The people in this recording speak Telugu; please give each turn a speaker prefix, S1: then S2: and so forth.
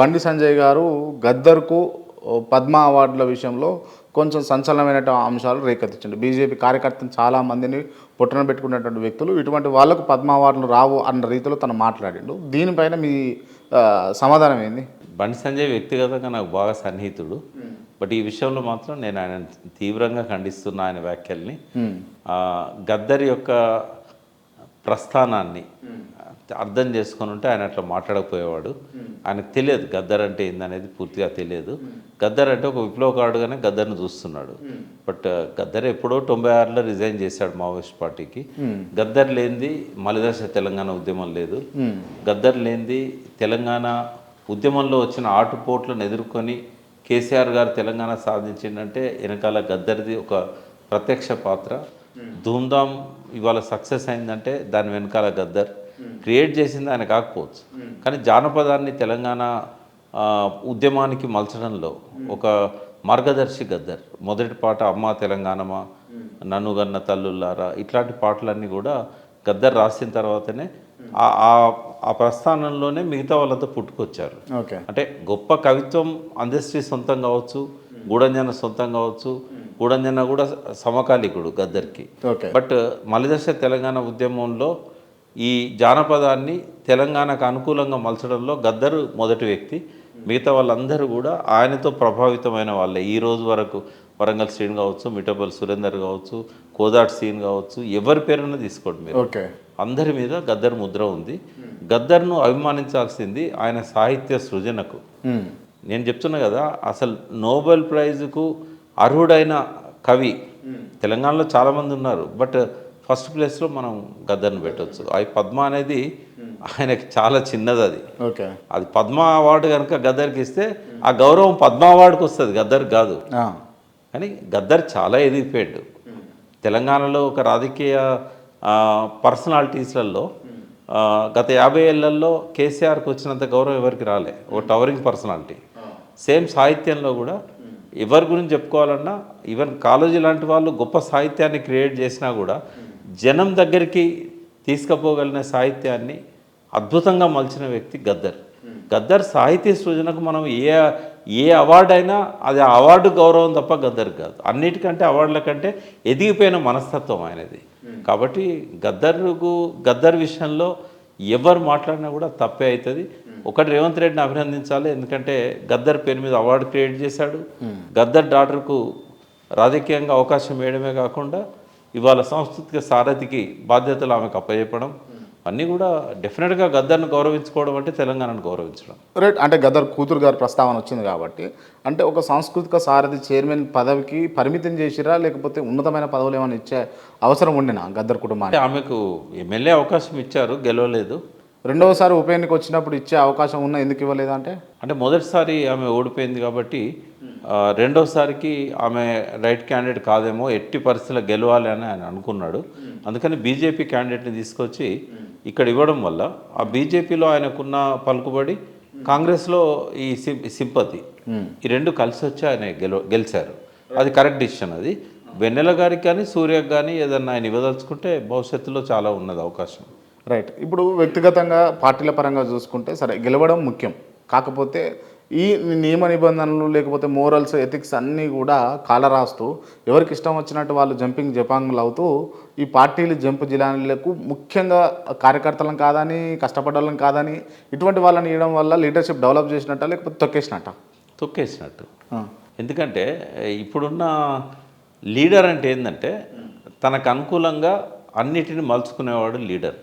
S1: బండి సంజయ్ గారు గద్దర్కు పద్మ అవార్డుల విషయంలో కొంచెం సంచలనమైన అంశాలు రేకెత్తించండి. బీజేపీ కార్యకర్తలు చాలా మందిని పుట్టన పెట్టుకున్నటువంటి వ్యక్తులు. ఇటువంటి వాళ్ళకు పద్మ అవార్డులు రావు అన్న రీతిలో తను మాట్లాడిండు. దీనిపైన మీ సమాధానం ఏంది?
S2: బండి సంజయ్ వ్యక్తిగతంగా నాకు బాగా సన్నిహితుడు. బట్ ఈ విషయంలో మాత్రం నేను ఆయన తీవ్రంగా ఖండిస్తున్నా ఆయన వ్యాఖ్యల్ని. గద్దర్ యొక్క ప్రస్థానాన్ని అర్థం చేసుకొని ఉంటే ఆయన అట్లా మాట్లాడకపోయేవాడు. ఆయనకు తెలియదు గద్దర్ అంటే ఏందనేది పూర్తిగా తెలియదు. గద్దర్ అంటే ఒక విప్లవకారుడుగానే గద్దర్ని చూస్తున్నాడు. బట్ uh, గద్దర్ ఎప్పుడో తొంభై ఆరులో రిజైన్ చేశాడు మావోయిస్ట్ పార్టీకి. గద్దర్ లేనిది మలిదశ తెలంగాణ ఉద్యమం లేదు. గద్దర్ లేనిది తెలంగాణ ఉద్యమంలో వచ్చిన ఆటుపోట్లను ఎదుర్కొని కేసీఆర్ గారు తెలంగాణ సాధించిందంటే వెనకాల గద్దర్ది ఒక ప్రత్యక్ష పాత్ర. ధూమ్ధామ్ ఇవాళ సక్సెస్ అయిందంటే దాని వెనకాల గద్దర్. క్రియేట్ చేసింది ఆయన కాకపోవచ్చు. కానీ జానపదాన్ని తెలంగాణ ఉద్యమానికి మలచడంలో ఒక మార్గదర్శి గద్దర్ మొదటి పాట అమ్మా తెలంగాణమా నన్ను గన్న తల్లుల్లారా ఇట్లాంటి పాటలన్నీ కూడా గద్దర్ రాసిన తర్వాతనే ఆ- ప్రస్థానంలోనే మిగతా వాళ్ళంతా పుట్టుకొచ్చారు. అంటే గొప్ప కవిత్వం అందశ్రీ సొంతం కావచ్చు గూడంజన సొంతం కావచ్చు గూడంజన కూడా సమకాలికుడు గద్దర్కి. బట్ మలిదశ తెలంగాణ ఉద్యమంలో ఈ జానపదాన్ని తెలంగాణకు అనుకూలంగా మలచడంలో గద్దరు మొదటి వ్యక్తి. మిగతా వాళ్ళందరూ కూడా ఆయనతో ప్రభావితమైన వాళ్ళే. ఈ రోజు వరకు వరంగల్ శ్రీని కావచ్చు మిఠబల్ సురేందర్ కావచ్చు కోదాట్ సీన్ కావచ్చు ఎవరి పేరున తీసుకోండి మీరు.
S1: ఓకే.
S2: అందరి మీద గద్దర్ ముద్ర ఉంది. గద్దర్ను అభిమానించాల్సింది ఆయన సాహిత్య సృజనకు. నేను చెప్తున్నా కదా అసలు నోబెల్ ప్రైజ్కు అర్హుడైన కవి. తెలంగాణలో చాలామంది ఉన్నారు. బట్ ఫస్ట్ ప్లేస్లో మనం గద్దర్ని పెట్టవచ్చు అవి పద్మ అనేది ఆయనకి చాలా చిన్నది అది.
S1: ఓకే.
S2: అది పద్మ అవార్డు కనుక గద్దర్కి ఇస్తే ఆ గౌరవం పద్మ అవార్డుకి వస్తుంది. గద్దర్ కాదు. కానీ గద్దర్ చాలా ఎదిగిపోయాడు. తెలంగాణలో ఒక రాజకీయ పర్సనాలిటీస్లలో గత యాభై ఏళ్ళలో కేసీఆర్కి వచ్చినంత గౌరవం ఎవరికి రాలే. ఓ టవరింగ్ పర్సనాలిటీ. సేమ్ సాహిత్యంలో కూడా ఎవరి గురించి చెప్పుకోవాలన్నా ఈవెన్ కాలేజీ లాంటి వాళ్ళు గొప్ప సాహిత్యాన్ని క్రియేట్ చేసినా కూడా జనం దగ్గరికి తీసుకుపోగలిగిన సాహిత్యాన్ని అద్భుతంగా మలిచిన వ్యక్తి గద్దర్. గద్దర్ సాహిత్య సృజనకు మనం ఏ ఏ అవార్డు అయినా అది అవార్డు గౌరవం తప్ప గద్దర్ కాదు. అన్నిటికంటే అవార్డుల కంటే ఎదిగిపోయిన మనస్తత్వం ఆయనది. కాబట్టి గద్దర్కు గద్దర్ విషయంలో ఎవరు మాట్లాడినా కూడా తప్పే అవుతుంది ఒకటి రేవంత్ రెడ్డిని అభినందించాలి. ఎందుకంటే గద్దర్ పేరు మీద అవార్డు క్రియేట్ చేశాడు. గద్దర్ డాక్టర్కు రాజకీయంగా అవకాశం వేయడమే కాకుండా ఇవాళ సాంస్కృతిక సారథికి బాధ్యతలు ఆమెకు అప్పచెప్పడం అన్నీ కూడా డెఫినెట్గా గద్దర్ను గౌరవించుకోవడం అంటే తెలంగాణను గౌరవించడం.
S1: రైట్ అంటే గదర్ కూతురు గారి ప్రస్తావన వచ్చింది కాబట్టి అంటే ఒక సాంస్కృతిక సారథి చైర్మన్ పదవికి పరిమితం చేసిరా లేకపోతే ఉన్నతమైన పదవులు ఏమైనా ఇచ్చే అవసరం ఉండినా గద్దర్ కుటుంబానికి?
S2: ఆమెకు ఎమ్మెల్యే అవకాశం ఇచ్చారు గెలవలేదు.
S1: రెండవసారి ఉప ఎన్నిక వచ్చినప్పుడు ఇచ్చే అవకాశం ఉన్నా ఎందుకు ఇవ్వలేదు అంటే
S2: అంటే మొదటిసారి ఆమె ఓడిపోయింది కాబట్టి రెండోసారికి ఆమె రైట్ క్యాండిడేట్ కాదేమో ఎట్టి పరిస్థితుల్లో గెలవాలి అని ఆయన అనుకున్నాడు. అందుకని బీజేపీ క్యాండిడేట్ని తీసుకొచ్చి ఇక్కడ ఇవ్వడం వల్ల ఆ బీజేపీలో ఆయనకున్న పలుకుబడి కాంగ్రెస్లో ఈ సి- సింపతి ఈ రెండు కలిసి వచ్చి ఆయన గెల గెలిచారు. అది కరెక్ట్ డిసిషన్ అది. వెన్నెల గారికి కానీ సూర్యకి కానీ ఏదన్నా ఆయన ఇవ్వదలుచుకుంటే భవిష్యత్తులో చాలా ఉన్నది అవకాశం.
S1: రైట్. ఇప్పుడు వ్యక్తిగతంగా పార్టీల పరంగా చూసుకుంటే సరే గెలవడం ముఖ్యం. కాకపోతే ఈ నియమ నిబంధనలు లేకపోతే మోరల్స్ ఎథిక్స్ అన్నీ కూడా కాలరాస్తూ ఎవరికి ఇష్టం వచ్చినట్టు వాళ్ళు జంపింగ్ జపాంగులు అవుతూ ఈ పార్టీలు జంప్ జిల్లాలకు ముఖ్యంగా కార్యకర్తలను కాదని కష్టపడ్డలను కాదని ఇటువంటి వాళ్ళని ఇవ్వడం వల్ల లీడర్షిప్ డెవలప్ చేసినట్ట లేకపోతే తొక్కేసినట్ట?
S2: తొక్కేసినట్టు. ఎందుకంటే ఇప్పుడున్న లీడర్ అంటే ఏంటంటే తనకు అనుకూలంగా అన్నిటిని మలుచుకునేవాడు లీడర్